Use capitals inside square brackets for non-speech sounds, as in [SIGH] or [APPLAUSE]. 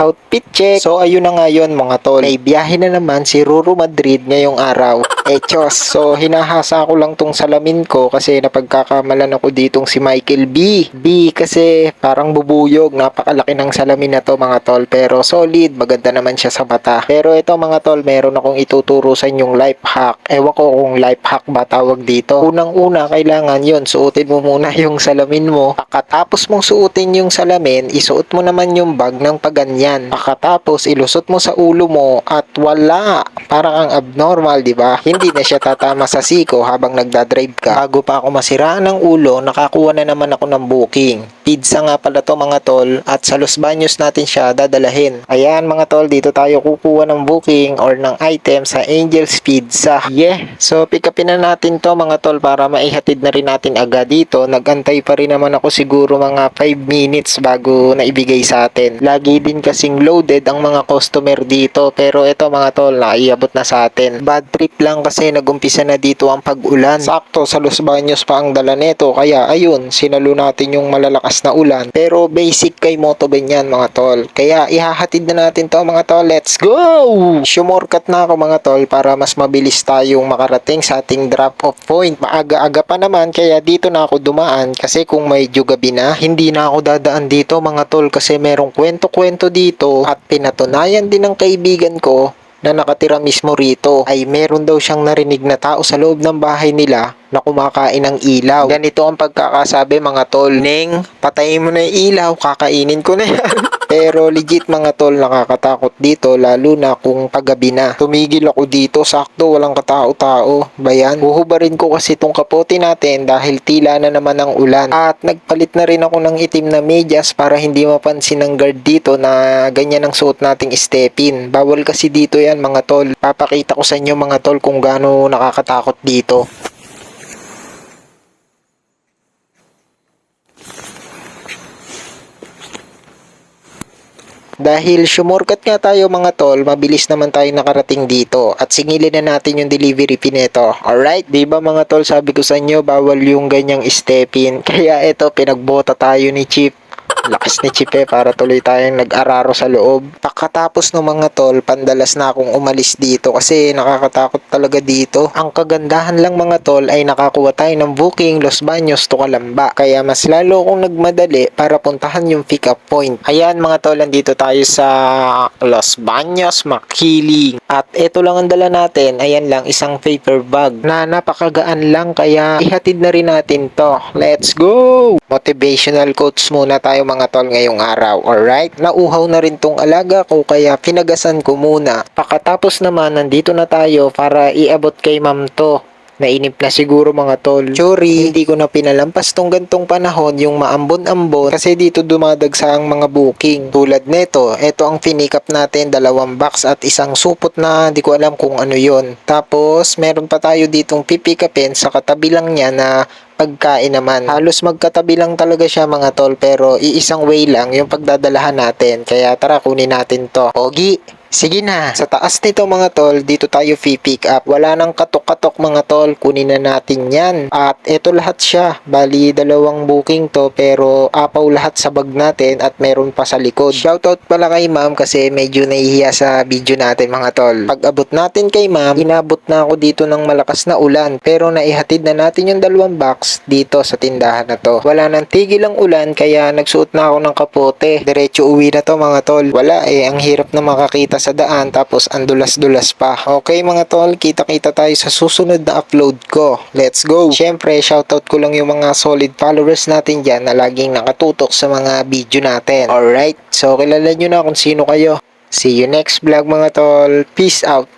Outfit check. So ayun na nga yun mga tol. May biyahe na naman si Ruru Madrid ngayong araw. [LAUGHS] Echos. So hinahasa ko lang tong salamin ko kasi napagkakamalan ako ditong si Michael B. B kasi parang bubuyog. Napakalaki ng salamin na to mga tol. Pero solid. Maganda naman siya sa mata. Pero ito mga tol, meron akong ituturo sa inyong life hack. Ewan ko kung life hack ba tawag dito. Unang-una, kailangan yun. Suotin mo muna yung salamin mo. Pagkatapos mong suotin yung salamin, isuot mo naman yung bag ng paganyan. Pagkatapos, ilusot mo sa ulo mo at wala. Parang ang abnormal, di ba? Hindi na siya tatama sa siko habang nagdadrive ka. Bago pa ako masiraan ng ulo, nakakuha na naman ako ng booking. Pizza nga pala to mga tol at sa Los Baños natin siya dadalahin. Ayan mga tol, dito tayo kukuha ng booking or ng item sa Angel's Pizza. Yeah, so pick upin na natin to mga tol para maihatid na rin natin agad dito. Nagantay pa rin naman ako siguro mga 5 minutes bago na ibigay sa atin. Lagi din kasing loaded ang mga customer dito pero ito mga tol, naiabot na sa atin. Bad trip lang kasi nagumpisa na dito ang pag-ulan. Sakto sa Los Baños pa ang dala nito kaya ayun, sinalo natin yung malalakas na ulan. Pero basic kay Motoben yan mga tol. Kaya ihahatid na natin to mga tol. Let's go! Sumorkat na ako mga tol para mas mabilis tayong makarating sa ating drop off point. Maaga-aga pa naman kaya dito na ako dumaan kasi kung medyo gabi na, hindi na ako dadaan dito mga tol kasi merong kwento-kwento dito at pinatunayan din ng kaibigan ko na nakatira mismo rito ay meron daw siyang narinig na tao sa loob ng bahay nila na kumakain ng ilaw. Ganito ang pagkakasabi mga tol. Ning, patayin mo na yung ilaw, kakainin ko na yan. [LAUGHS] Pero legit mga tol, nakakatakot dito lalo na kung paggabi na. Tumigil ako dito, sakto walang katao-tao. Bayan, huhubarin ko kasi itong kapote natin dahil tila na naman ang ulan. At nagpalit na rin ako ng itim na medyas para hindi mapansin ng guard dito na ganyan ang suot nating stepin. Bawal kasi dito yan mga tol. Papakita ko sa inyo mga tol kung gaano nakakatakot dito. Dahil sumurkat nga tayo mga tol, mabilis naman tayo nakarating dito at singilin na natin yung delivery fee nito. Alright, di ba mga tol, sabi ko sa inyo, bawal yung ganyang step-in. [LAUGHS] Kaya ito, pinagbota tayo ni Chip. Lakas ni Chip eh, para tuloy tayong nag-araro sa loob. Pagkatapos ng mga tol, pandalas na akong umalis dito kasi nakakatakot talaga dito. Ang kagandahan lang mga tol ay nakakuha tayo ng booking Los Baños to Calamba. Kaya mas lalo akong nagmadali para puntahan yung pick up point. Ayan mga tol, nandito tayo sa Los Baños, Makiling. At ito lang ang dala natin, ayan lang, isang paper bag na napakagaan lang kaya ihatid na rin natin to. Let's go! Motivational quotes muna tayo mga tol ngayong araw, alright? Nauhaw na rin tong alaga ko kaya pinagasan ko muna. Pakatapos naman, nandito na tayo para iabot kay ma'am to. Nainip na siguro mga tol. Sorry, hindi ko na pinalampas tong gantong panahon yung maambon-ambon kasi dito dumadagsang ang mga booking. Tulad neto, eto ang finikap natin, dalawang box at isang supot na hindi ko alam kung ano yon. Tapos, meron pa tayo ditong pipikapin sa katabi lang niya na pagkain naman. Halos magkatabi lang talaga siya mga tol pero iisang way lang yung pagdadalahan natin. Kaya tara kunin natin to. Ogi, Sige na, sa taas nito mga tol, dito tayo pick up. Wala nang katok-katok mga tol, kunin na natin yan. At ito lahat siya, bali dalawang booking to pero apaw lahat sa bag natin at meron pa sa likod. Shoutout pala kay ma'am kasi medyo nahihiya sa video natin mga tol. Pag abot natin kay ma'am, inabot na ako dito ng malakas na ulan pero naihatid na natin yung dalawang box dito sa tindahan na to. Wala nang tigil ang ulan kaya nagsuot na ako ng kapote. Diretso uwi na to mga tol. Wala eh, ang hirap na makakita sa daan tapos andulas-dulas pa. Okay mga tol, kita-kita tayo sa susunod na upload ko. Let's go! Siyempre, shoutout ko lang yung mga solid followers natin dyan na laging nakatutok sa mga video natin. Alright, so kilala nyo na kung sino kayo. See you next vlog mga tol. Peace out!